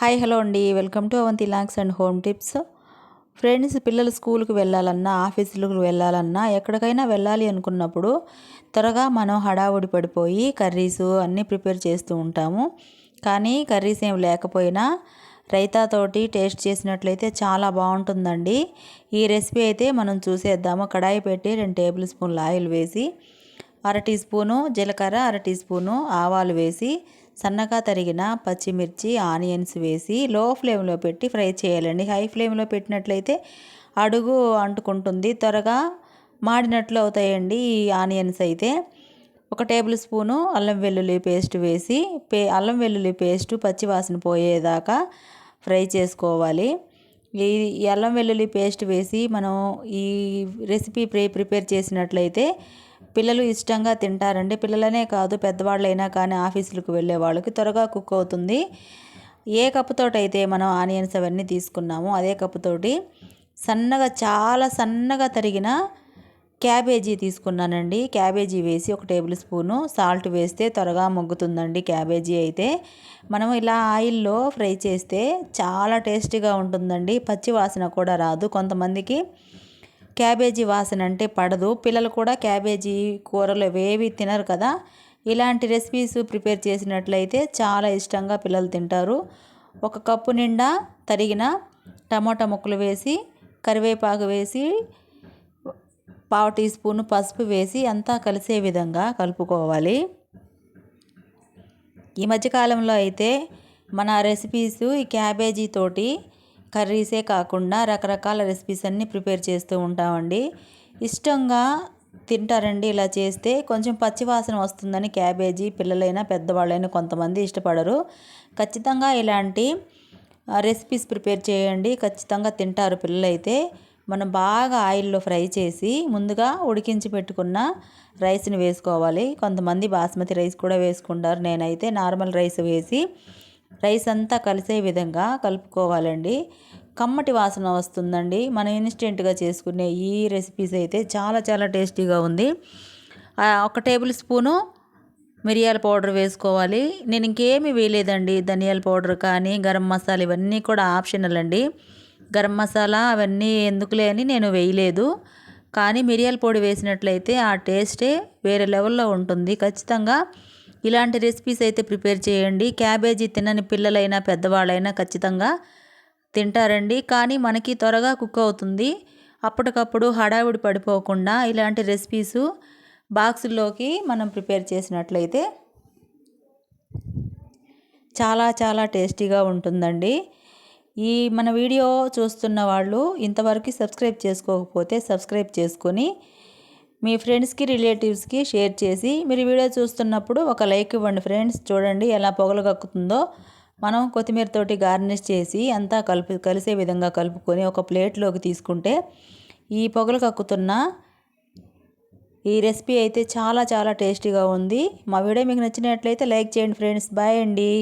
Hi hello అండి. Welcome to Avanthi locks and home tips. Friends పిల్లలు స్కూల్కి వెళ్ళాలన్నా ఆఫీసులకు వెళ్ళాలన్నా ఎక్కడికైనా వెళ్ళాలి అనుకున్నప్పుడు త్వరగా మనం హడావుడి పడిపోయి కర్రీస్ అన్నీ ప్రిపేర్ చేస్తూ ఉంటాము. కానీ కర్రీస్ ఏం లేకపోయినా రైతాతోటి టేస్ట్ చేసినట్లయితే చాలా బాగుంటుందండి. ఈ రెసిపీ అయితే మనం చూసేద్దాము. కడాయి పెట్టి రెండు టేబుల్ స్పూన్లు ఆయిల్ వేసి అర టీ స్పూను జీలకర్ర అర టీ స్పూను ఆవాలు వేసి సన్నగా తరిగిన పచ్చిమిర్చి ఆనియన్స్ వేసి లో ఫ్లేమ్లో పెట్టి ఫ్రై చేయాలండి. హై ఫ్లేమ్లో పెట్టినట్లయితే అడుగు అంటుకుంటుంది. త్వరగా మాడినట్లు అవుతాయండి ఈ ఆనియన్స్ అయితే. ఒక టేబుల్ స్పూను అల్లం వెల్లుల్లి పేస్ట్ వేసి పే అల్లం వెల్లుల్లి పేస్ట్ పచ్చివాసన పోయేదాకా ఫ్రై చేసుకోవాలి. ఈ అల్లం వెల్లుల్లి పేస్ట్ వేసి మనం ఈ రెసిపీ ప్రే ప్రిపేర్ చేసినట్లయితే పిల్లలు ఇష్టంగా తింటారండి. పిల్లలనే కాదు పెద్దవాళ్ళైనా కానీ ఆఫీసులకు వెళ్ళే వాళ్ళకి త్వరగా కుక్ అవుతుంది. ఏ కప్పుతోటైతే మనం ఆనియన్స్ అవన్నీ తీసుకున్నామో అదే కప్పుతోటి సన్నగా చాలా సన్నగా తరిగిన క్యాబేజీ తీసుకున్నానండి. క్యాబేజీ వేసి ఒక టేబుల్ స్పూను సాల్ట్ వేస్తే త్వరగా మొగ్గుతుందండి క్యాబేజీ అయితే. మనం ఇలా ఆయిల్లో ఫ్రై చేస్తే చాలా టేస్టీగా ఉంటుందండి. పచ్చి వాసన కూడా రాదు. కొంతమందికి క్యాబేజీ వాసన అంటే పడదు. పిల్లలు కూడా క్యాబేజీ కూరలు ఏవి తినరు కదా. ఇలాంటి రెసిపీస్ ప్రిపేర్ చేసినట్లయితే చాలా ఇష్టంగా పిల్లలు తింటారు. ఒక కప్పు నిండా తరిగిన టమాటా ముక్కలు వేసి కరివేపాకు వేసి పావు టీ స్పూన్ పసుపు వేసి అంతా కలిసే విధంగా కలుపుకోవాలి. ఈ మధ్యకాలంలో అయితే మన రెసిపీస్ ఈ క్యాబేజీ తోటి కర్రీసే కాకుండా రకరకాల రెసిపీస్ అన్నీ ప్రిపేర్ చేస్తూ ఉంటామండి. ఇష్టంగా తింటారండి. ఇలా చేస్తే కొంచెం పచ్చివాసన వస్తుందని క్యాబేజీ పిల్లలైనా పెద్దవాళ్ళైనా కొంతమంది ఇష్టపడరు. ఖచ్చితంగా ఇలాంటి రెసిపీస్ ప్రిపేర్ చేయండి. ఖచ్చితంగా తింటారు పిల్లలైతే. మనం బాగా ఆయిల్లో ఫ్రై చేసి ముందుగా ఉడికించి పెట్టుకున్న రైస్ని వేసుకోవాలి. కొంతమంది బాస్మతి రైస్ కూడా వేసుకుంటారు. నేనైతే నార్మల్ రైస్ వేసి రైస్ అంతా కలిసే విధంగా కలుపుకోవాలండి. కమ్మటి వాసన వస్తుందండి. మనం ఇన్స్టెంట్గా చేసుకునే ఈ రెసిపీస్ అయితే చాలా చాలా టేస్టీగా ఉంది. ఒక టేబుల్ స్పూను మిరియాల పౌడర్ వేసుకోవాలి. నేను ఇంకేమీ వేయలేదండి ధనియాల పౌడర్ కానీ గరం మసాలా ఇవన్నీ కూడా ఆప్షనల్ అండి. గరం మసాలా అవన్నీ ఎందుకులే అని నేను వేయలేదు. కానీ మిరియాల పొడి వేసినట్లయితే ఆ టేస్టే వేరే లెవెల్లో ఉంటుంది. ఖచ్చితంగా ఇలాంటి రెసిపీస్ అయితే ప్రిపేర్ చేయండి. క్యాబేజీ తినని పిల్లలైనా పెద్దవాళ్ళైనా ఖచ్చితంగా తింటారండి. కానీ మనకి త్వరగా కుక్ అవుతుంది. అప్పటికప్పుడు హడావిడి పడిపోకుండా ఇలాంటి రెసిపీసు బాక్సుల్లోకి మనం ప్రిపేర్ చేసినట్లయితే చాలా చాలా టేస్టీగా ఉంటుందండి. ఈ మన వీడియో చూస్తున్న వాళ్ళు ఇంతవరకు సబ్స్క్రైబ్ చేసుకోకపోతే సబ్స్క్రైబ్ చేసుకొని మీ ఫ్రెండ్స్కి రిలేటివ్స్కి షేర్ చేసి మీరు వీడియో చూస్తున్నప్పుడు ఒక లైక్ ఇవ్వండి ఫ్రెండ్స్. చూడండి ఎలా పొగలు కక్కుతుందో. మనం కొత్తిమీరతోటి గార్నిష్ చేసి అంతా కలిపి కలిసే విధంగా కలుపుకొని ఒక ప్లేట్లోకి తీసుకుంటే ఈ పొగలు కక్కుతున్న ఈ రెసిపీ అయితే చాలా చాలా టేస్టీగా ఉంది. మా వీడియో మీకు నచ్చినట్లయితే లైక్ చేయండి ఫ్రెండ్స్. బాయ్ అండి.